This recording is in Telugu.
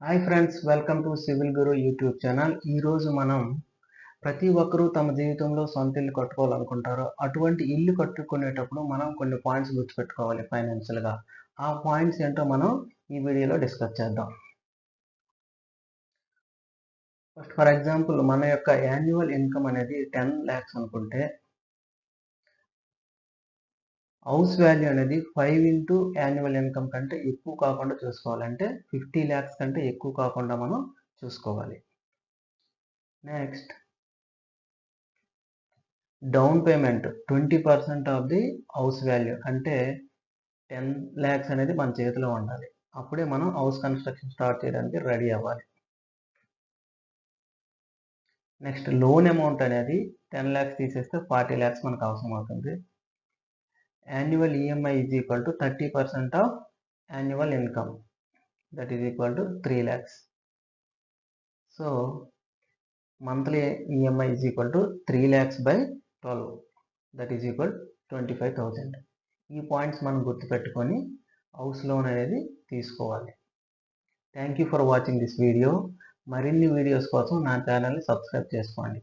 Hi friends welcome to civil Guru YouTube channel ఈరోజు మనం ప్రతి ఒక్కరూ తమ జీవితంలో సొంత ఇల్లు కట్టుకోవాలనుకుంటారు అటువంటి ఇల్లు కట్టుకునేటప్పుడు మనం కొన్ని పాయింట్స్ గుర్తుపెట్టుకోవాలి ఫైనాన్షియల్గా ఆ పాయింట్స్ ఏంటో మనం ఈ వీడియోలో డిస్కస్ చేద్దాం. ఫస్ట్ ఫర్ ఎగ్జాంపుల్ మన యొక్క యాన్యువల్ ఇన్కమ్ అనేది టెన్ ల్యాక్స్ అనుకుంటే హౌస్ వాల్యూ అనేది ఫైవ్ ఇంటూ యాన్యువల్ ఇన్కమ్ కంటే ఎక్కువ కాకుండా చూసుకోవాలంటే ఫిఫ్టీ ల్యాక్స్ కంటే ఎక్కువ కాకుండా మనం చూసుకోవాలి. Next down payment twenty percent of the house value అంటే టెన్ ల్యాక్స్ అనేది మన చేతిలో ఉండాలి. అప్పుడే మనం హౌస్ కన్స్ట్రక్షన్ స్టార్ట్ చేయడానికి రెడీ అవ్వాలి. నెక్స్ట్ లోన్ అమౌంట్ అనేది టెన్ ల్యాక్స్ తీసేస్తే ఫార్టీ ల్యాక్స్ మనకు అవసరం అవుతుంది annual EMI is equal to thirty percent of annual income that is equal to three lakhs so monthly EMI is equal to three lakhs by twelve that is equal twenty five thousand ఈ పాయింట్స్ మనం గుర్తుపెట్టుకొని హౌస్ లోన్ అనేది తీసుకోవాలి. Thank you for watching this video మరిన్ని వీడియోస్ కోసం నా ఛానల్ని సబ్స్క్రైబ్ చేసుకోండి.